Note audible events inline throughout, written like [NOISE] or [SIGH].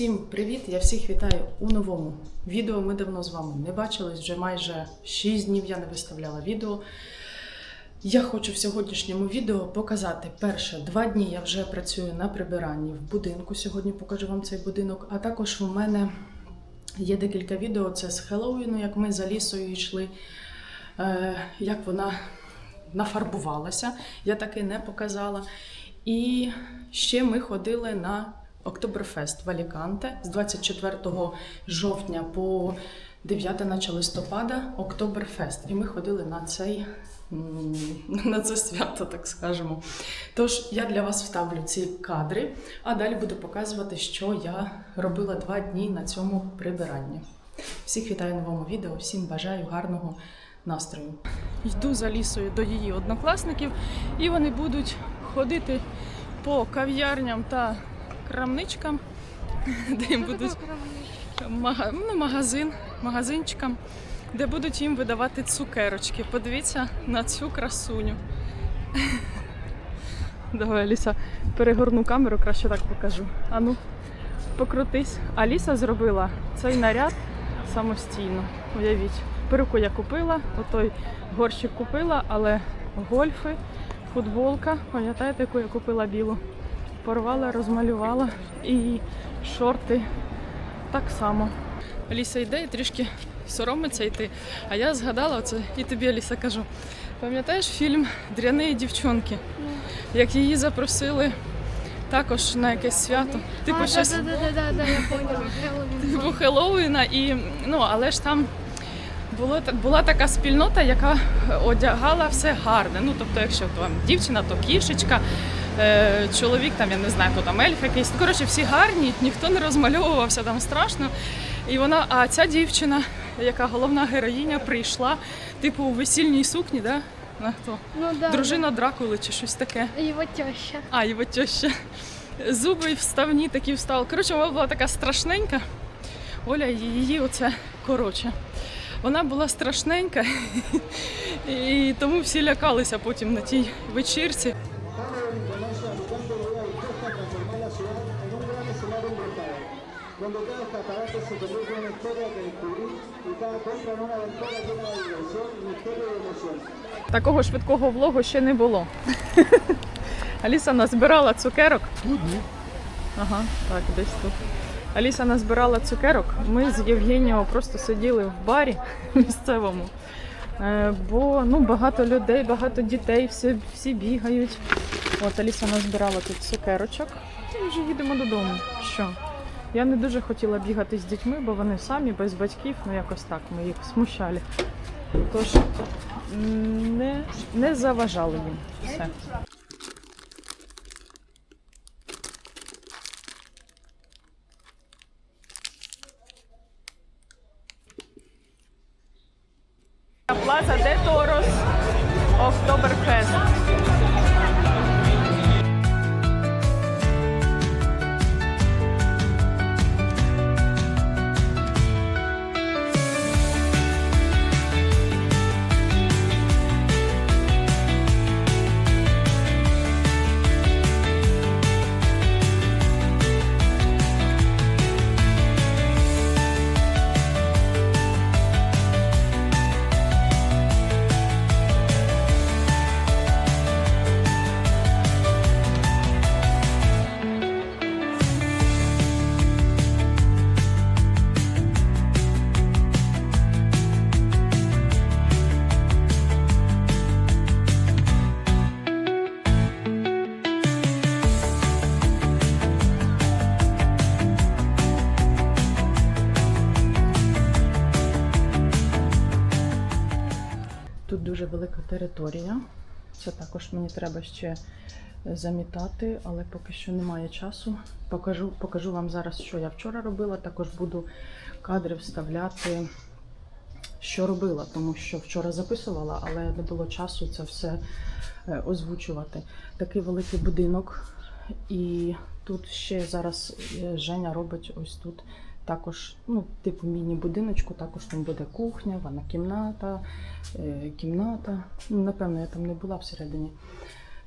всім привіт! Я всіх вітаю у новому відео. Ми давно з вами не бачились, вже майже 6 днів я не виставляла відео. Я хочу в сьогоднішньому відео показати перше два дні. Я вже працюю на прибиранні в будинку. Сьогодні покажу вам цей будинок. А також у мене є декілька відео. Це з Хеллоуіну, як ми за лісою йшли, е, як вона нафарбувалася. Я таки не показала. І ще ми ходили на Октоберфест в Аліканте з 24 жовтня по 9 наче листопада Октоберфест. І ми ходили на цей на це свято, так скажемо. Тож я для вас вставлю ці кадри, а далі буду показувати, що я робила два дні на цьому прибиранні. Всіх вітаю новому відео, всім бажаю гарного настрою. Йду за лісою до її однокласників, і вони будуть ходити по кав'ярням та крамничкам, [LAUGHS] де їм будуть мага... ну, магазин, магазинчикам, де будуть їм видавати цукерочки. Подивіться на цю красуню. [LAUGHS] Давай, Аліса, перегорну камеру, краще так покажу. Ану, покрутись. Аліса зробила цей наряд самостійно. Уявіть. Перуку я купила, отой горщик купила, але гольфи, футболка, пам'ятаєте, яку я купила білу? Порвала, розмалювала і шорти так само. Аліса йде і трішки соромиться йти. А я згадала оце і тобі, Аліса, кажу. Пам'ятаєш фільм Дряні дівчонки? Як її запросили також на якесь свято. Типу, щось да, да, да, да, да, я типу Хеллоуіна, і ну але ж там було була така спільнота, яка одягала все гарне. Ну тобто, якщо там дівчина, то кішечка, чоловік там, я не знаю, то там ельф якийсь. Коротше, всі гарні, ніхто не розмальовувався там страшно. І вона, а ця дівчина, яка головна героїня, прийшла, типу, у весільній сукні, да? На хто? Ну да. Дружина Дракули чи щось таке. да. Його теща. А, його теща. Зуби вставні такі встали. Коротше, вона була така страшненька. Оля її оце коротше. Вона була страшненька, [LAUGHS] і тому всі лякалися потім на тій вечірці. Se convierte en una historia que descubrir y cada compra en una aventura llena de diversión, misterio y emoción. Такого швидкого влогу ще не було. [LAUGHS] Аліса назбирала цукерок. Ага, так, десь тут. Аліса назбирала цукерок. Ми з Євгенією просто сиділи в барі [LAUGHS] місцевому. Е, Бо ну, багато людей, багато дітей, всі, всі бігають. От Аліса назбирала тут цукерочок. І вже їдемо додому. Що? Я не дуже хотіла бігати з дітьми, бо вони самі без батьків, ну якось так, ми їх смущали. Тож не, не заважали їм все. Тут дуже велика територія. Це також мені треба ще замітати, але поки що немає часу. Покажу, покажу вам зараз, що я вчора робила. Також буду кадри вставляти, що робила, тому що вчора записувала, але не було часу це все е, озвучувати. Такий великий будинок, і тут ще зараз е, Женя робить ось тут також, ну, типу міні-будиночку, також там буде кухня, ванна кімната, е, кімната. Ну, напевно, я там не була всередині.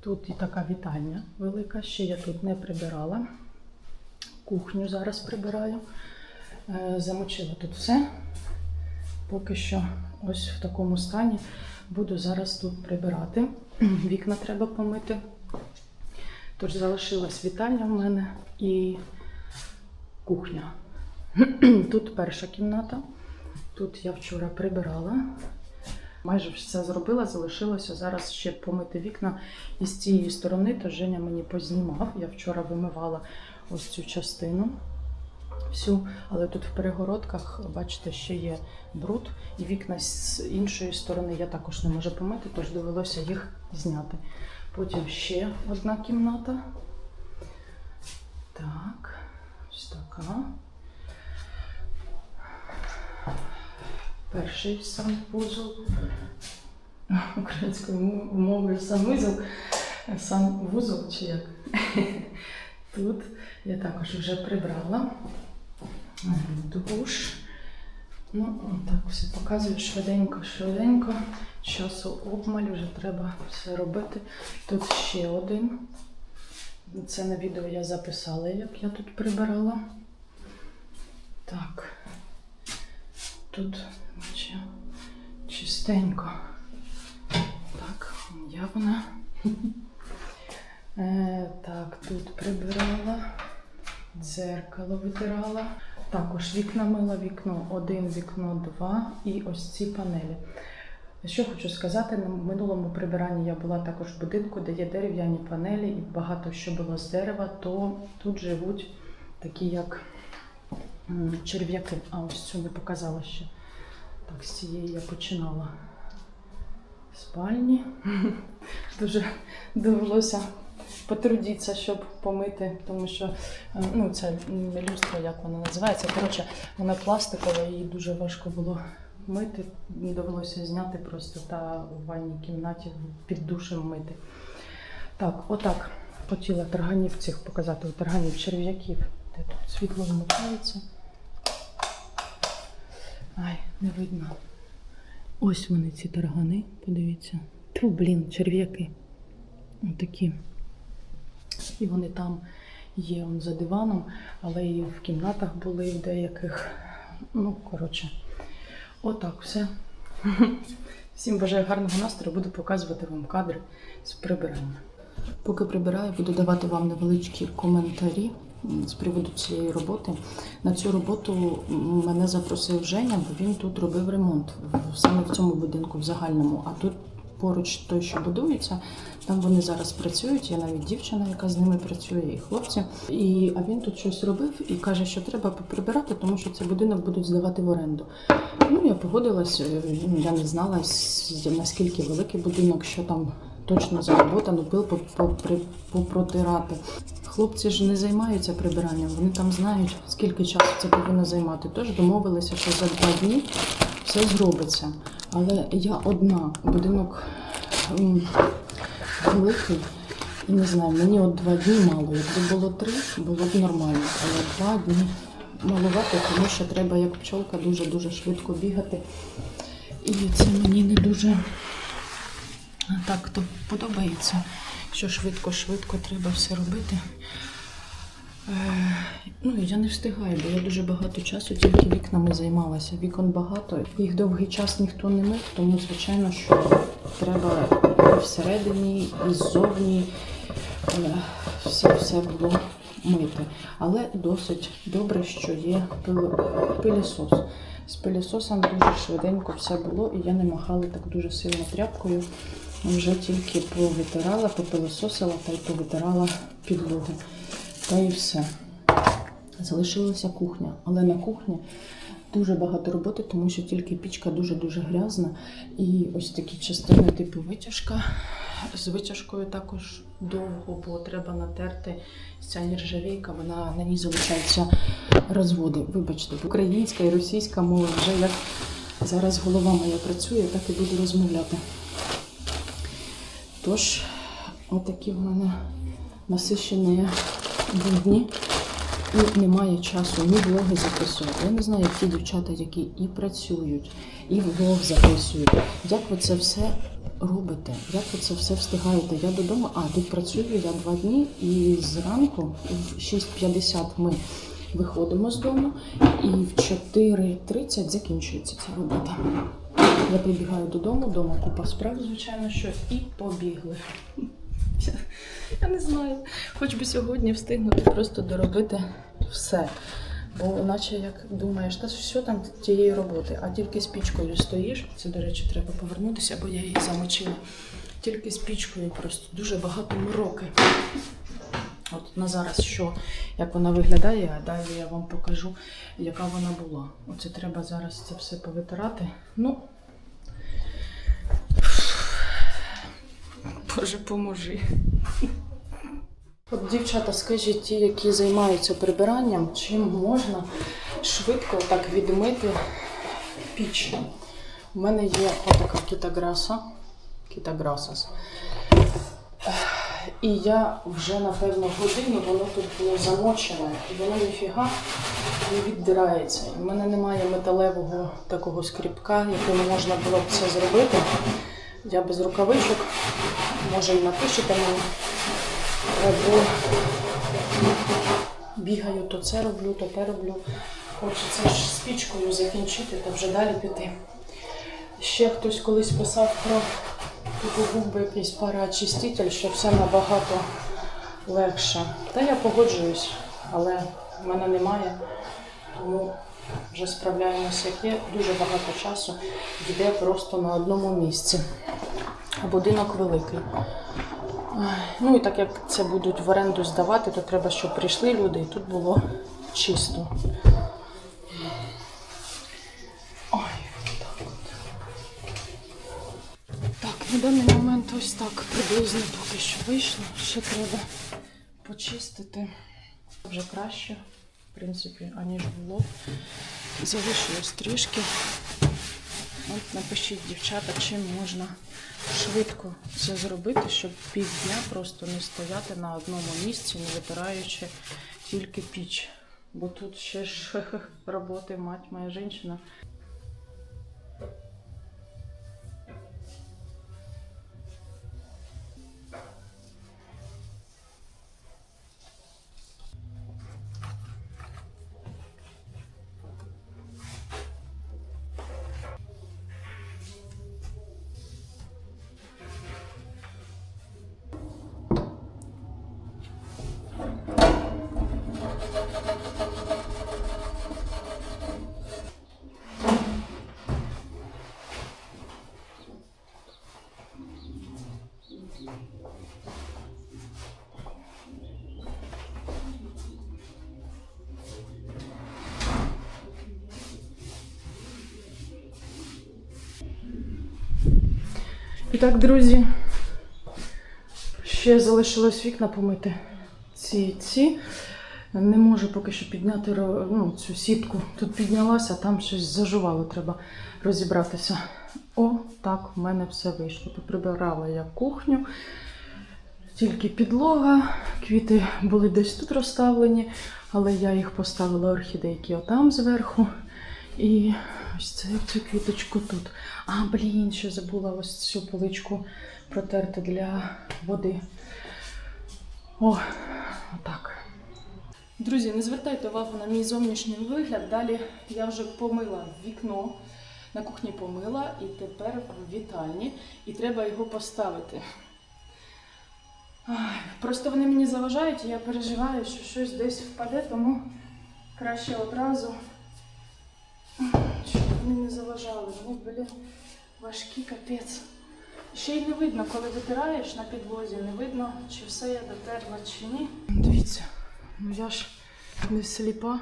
Тут і така вітальня велика, ще я тут не прибирала. Кухню зараз прибираю. Е, Замочила тут все. Поки що ось в такому стані буду зараз тут прибирати. [CLEARS THROAT] Вікна треба помити. Тож залишилась вітальня в мене і кухня. [CLEARS THROAT] Тут перша кімната. Тут я вчора прибирала. Майже все зробила, залишилося зараз ще помити вікна із цієї сторони, то Женя мені познімав. Я вчора вимивала ось цю частину всю, але тут в перегородках, бачите, ще є бруд, і вікна з іншої сторони я також не можу помити, тож довелося їх зняти. Потім ще одна кімната. Так, ось така. Перший сам санвузол. [LAUGHS] Українською мов- мовою санвузол. Санвузол чи як? [LAUGHS] Тут я також вже прибрала. Душ. Ну, так все показую швиденько, швиденько. Часу обмаль, вже треба все робити. Тут ще один. Це на відео я записала, як я тут прибирала. Так. Тут наче чистенько. Так, я вона. [LAUGHS] Е, так, тут прибирала, дзеркало витирала. Також вікна мила, вікно 1, вікно 2 і ось ці панелі. Що хочу сказати, на минулому прибиранні я була також в будинку, де є дерев'яні панелі, і багато що було з дерева, то тут живуть такі як черв'яки. А ось цю не показала ще. Так, з цієї я починала спальні. [LAUGHS] Дуже довелося потрудитися, щоб помити, тому що е, ну, це люстра, як вона називається. Коротше, вона пластикова, її дуже важко було мити. Довелося зняти просто та в ванній кімнаті під душем мити. Так, отак хотіла тарганів цих показати, тарганів черв'яків. Де тут світло вмикається. Ай, не видно. Ось вони, ці таргани, подивіться. Тьфу, блін, черв'яки. Отакі. І вони там є он за диваном, але і в кімнатах були в деяких. Ну, коротше, отак все. [LAUGHS] Всім бажаю гарного настрою, буду показувати вам кадри з прибирання. Поки прибираю, буду давати вам невеличкі коментарі з приводу цієї роботи. На цю роботу мене запросив Женя, бо він тут робив ремонт саме в цьому будинку, в загальному. А тут поруч той, що будується, там вони зараз працюють. Є навіть дівчина, яка з ними працює, і хлопці. І, а він тут щось робив і каже, що треба поприбирати, тому що цей будинок будуть здавати в оренду. Ну, я погодилась, е, ну, я не знала, наскільки великий будинок, що там точно заработано, пил попри- попротирати. Хлопці ж не займаються прибиранням, вони там знають, скільки часу це повинно займати. Тож домовилися, що за два дні все зробиться. Але я одна, будинок великий. І не знаю, мені от два дні мало. Якби було три, було б нормально. Але два дні малувати, тому що треба як пчолка дуже-дуже швидко бігати. І це мені не дуже так то подобається, що швидко-швидко треба все робити. Е, Ну, я не встигаю, бо я дуже багато часу тільки вікнами займалася. Вікон багато, їх довгий час ніхто не мив, тому звичайно, що треба і всередині, і ззовні е, все, все було мити. Але досить добре, що є пилісос. З пилісосом дуже швиденько все було, і я не махала так дуже сильно тряпкою. Вже тільки повитирала, попилососила та й повитирала підлогу. Та і все. Залишилася кухня, але на кухні дуже багато роботи, тому що тільки пічка дуже-дуже грязна. І ось такі частини типу витяжка. З витяжкою також довго, бо треба натерти ця нержавійка, вона на ній залишаються розводи. Вибачте, українська і російська мова вже як зараз голова моя працює, так і буду розмовляти. Тож, отакі в мене насищені будні. І немає часу ні влоги записувати. Я не знаю, як ті дівчата, які і працюють, і влог записують. Як ви це все робите? Як ви це все встигаєте? Я додому, а тут працюю я два дні, і зранку в 6.50 ми виходимо з дому, і в 4.30 закінчується ця робота. Я прибігаю додому, вдома купа справ, звичайно, що, і побігли. [LAUGHS] Я не знаю, хоч би сьогодні встигнути просто доробити все. Бо наче як думаєш, та що там тієї роботи, а тільки з пічкою стоїш. Це, до речі, треба повернутися, бо я її замочила. Тільки з пічкою просто дуже багато мороки. От на зараз що, як вона виглядає, а далі я вам покажу, яка вона була. Оце треба зараз це все повитирати. Ну. Боже, поможи. От, дівчата, скажіть, ті, які займаються прибиранням, чим можна швидко так відмити піч? У мене є отака кітаграса. Кітаграсас. І я вже, напевно, годину воно тут було замочене, і воно ніфіга не віддирається. В мене немає металевого такого скріпка, яким можна було б це зробити. Я без рукавичок, може і напишете мені. Або бігаю, то це роблю, то те роблю. Хочеться ж з пічкою закінчити та вже далі піти. Ще хтось колись писав про типу якийсь пароочиститель, що все набагато легше. Та я погоджуюсь, але в мене немає, тому вже справляємося, як є. Дуже багато часу йде просто на одному місці. Будинок великий. Ну і так як це будуть в оренду здавати, то треба, щоб прийшли люди і тут було чисто. Ой, так от. Так, на даний момент ось так приблизно поки що вийшло. Ще треба почистити. Вже краще, в принципі, аніж було. Залишилось трішки. От напишіть, дівчата, чим можна швидко це зробити, щоб півдня просто не стояти на одному місці, не витираючи тільки піч. Бо тут ще ж [LAUGHS] роботи, мать моя жінка. І так, друзі, ще залишилось вікна помити. Ці ці. Не можу поки що підняти ну, цю сітку. Тут піднялася, там щось зажувало, треба розібратися. О, так, в мене все вийшло. Поприбирала я кухню, тільки підлога, квіти були десь тут розставлені, але я їх поставила орхідейки отам зверху. І ось це цю квіточку тут. А, блін, ще забула ось цю поличку протерти для води. О, отак. Друзі, не звертайте увагу на мій зовнішній вигляд. Далі я вже помила вікно, на кухні помила і тепер в вітальні. І треба його поставити. Просто вони мені заважають, і я переживаю, що щось десь впаде, тому краще одразу. Щоб вони не заважали. Вони були важкі капець. Ще й не видно, коли витираєш на підлозі, не видно, чи все я дотерла, чи ні. Дивіться, ну я ж не сліпа.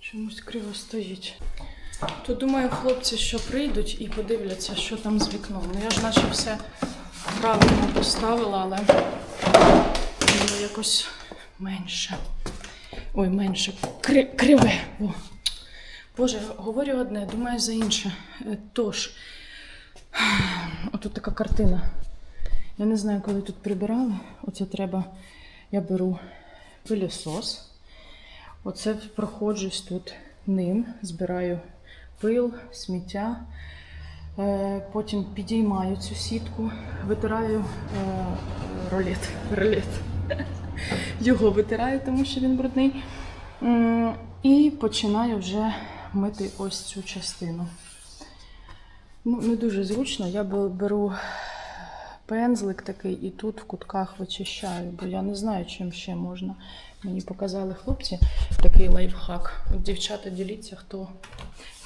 Чомусь криво стоїть. То думаю, хлопці, що прийдуть і подивляться, що там з вікном. Ну я ж наче все правильно поставила, але було якось менше. Ой, менше. Кри, криве. О. Боже, говорю одне, думаю за інше. Е, Тож, [SIGHS] отут така картина. Я не знаю, коли тут прибирали. Оце треба. Я беру пилісос. Оце проходжусь тут ним, збираю пил, сміття. Е, Потім підіймаю цю сітку, витираю е, ролет. ролет. Його витираю, тому що він брудний. І починаю вже мити ось цю частину. Ну, не дуже зручно. Я беру пензлик такий і тут в кутках вичищаю, бо я не знаю, чим ще можна. Мені показали хлопці такий лайфхак. От дівчата, діліться, хто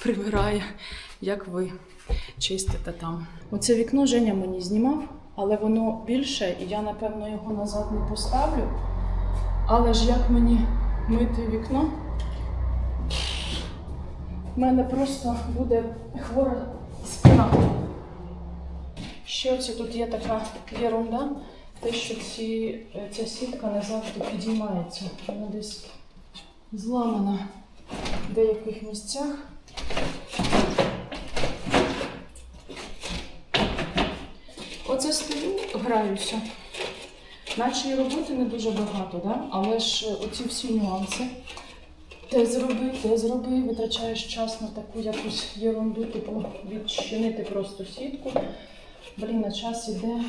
прибирає, як ви чистите там. Оце вікно Женя мені знімав, але воно більше, і я, напевно, його назад не поставлю. Але ж як мені мити вікно? У мене просто буде хвора спина. Ще оце тут є така ерунда, те, що ці, е, ця сітка не завжди підіймається. Вона десь зламана в деяких місцях. Стою, граюся. Наче і роботи не дуже багато, да? але ж е, оці всі нюанси. Те зроби, те зроби, витрачаєш час на таку якусь ерунду, типу відчинити просто сітку. Блін, на час іде.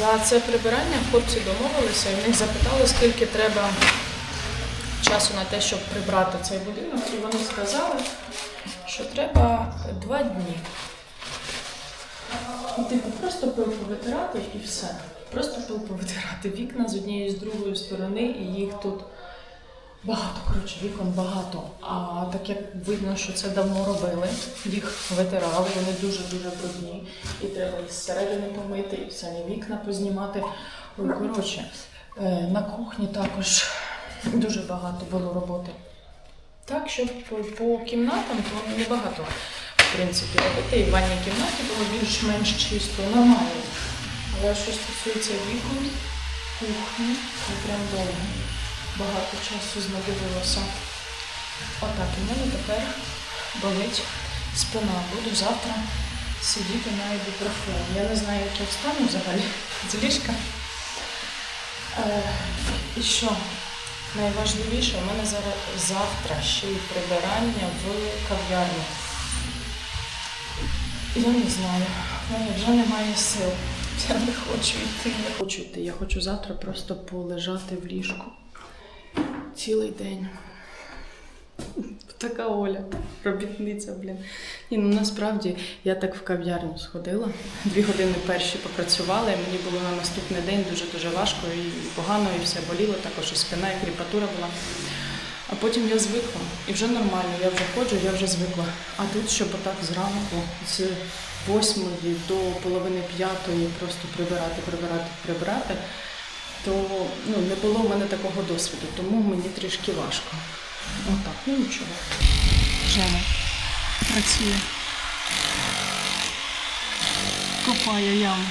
За це прибирання хлопці домовилися і в них запитали, скільки треба часу на те, щоб прибрати цей будинок. І вони сказали, що треба два дні. І типу просто пил повитирати і все. Просто пил повитирати. Вікна з однієї з другої сторони, і їх тут багато, коротше, вікон багато. А так як видно, що це давно робили, їх витирали, вони дуже-дуже брудні. І треба і зсередини помити, і самі вікна познімати. Коротше, е, на кухні також дуже багато було роботи. Так, що по, по кімнатам то небагато, в принципі, робити. І в ванній кімнаті було більш-менш чисто, нормально. Але що стосується вікон, кухні, то прям довго. Багато часу знадобилося. Отак, і мене тепер болить спина. Буду завтра сидіти на ібупрофені. Я не знаю, як я встану взагалі [LAUGHS] з ліжка. Е, і що? Найважливіше, у мене зараз завтра ще й прибирання в кав'ярні. Я не знаю, в мене вже немає сил. Я не хочу йти, не хочу йти. Я хочу завтра просто полежати в ліжку цілий день. Така Оля, робітниця, блін. Ні, ну насправді я так в кав'ярню сходила. Дві години перші попрацювала, і мені було на наступний день дуже-дуже важко і погано, і все боліло, також і спина, і кріпатура була. А потім я звикла, і вже нормально, я вже ходжу, я вже звикла. А тут, щоб отак зранку, з восьмої до половини п'ятої просто прибирати, прибирати, прибирати, то ну, не було в мене такого досвіду, тому мені трішки важко. Отак, ну нічого. Жена працює. Копає яму.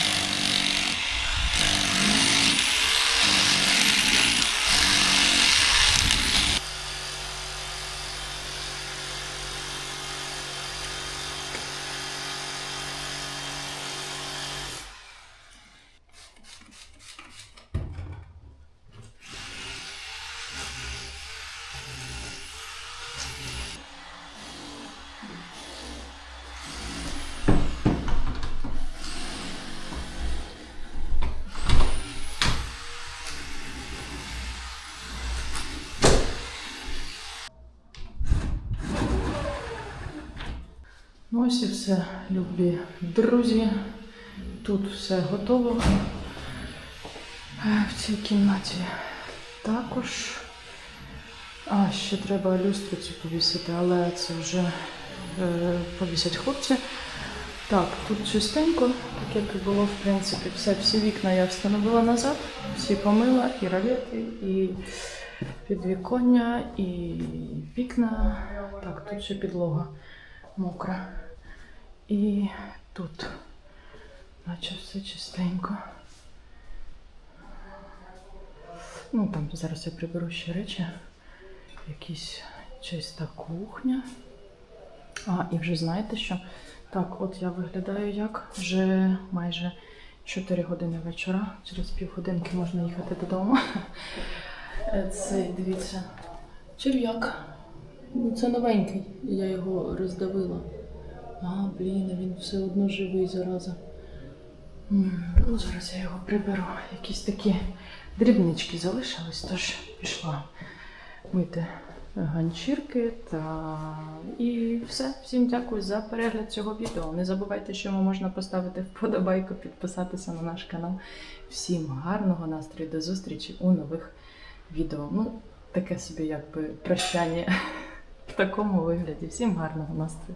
Ось і все, любі друзі. Тут все готово. В цій кімнаті також. А, ще треба люстру цю повісити, але це вже е, повісять хлопці. Так, тут чистенько, так як і було, в принципі, все, всі вікна я встановила назад, всі помила, і ролети, і підвіконня, і вікна. Так, тут ще підлога мокра. І тут, наче все чистенько. Ну, там зараз я приберу ще речі. Якісь чиста кухня. А, і вже знаєте що? Так, от я виглядаю як вже майже 4 години вечора. Через півгодинки можна їхати додому. Це, дивіться, черв'як. Ну, це новенький. Я його роздавила. А, блін, він все одно живий зараза. Ну, зараз я його приберу. Якісь такі дрібнички залишились, тож пішла мити ганчірки та і все. Всім дякую за перегляд цього відео. Не забувайте, що йому можна поставити вподобайку, підписатися на наш канал. Всім гарного настрою, до зустрічі у нових відео. Ну, таке собі якби прощання [LAUGHS] в такому вигляді. Всім гарного настрою.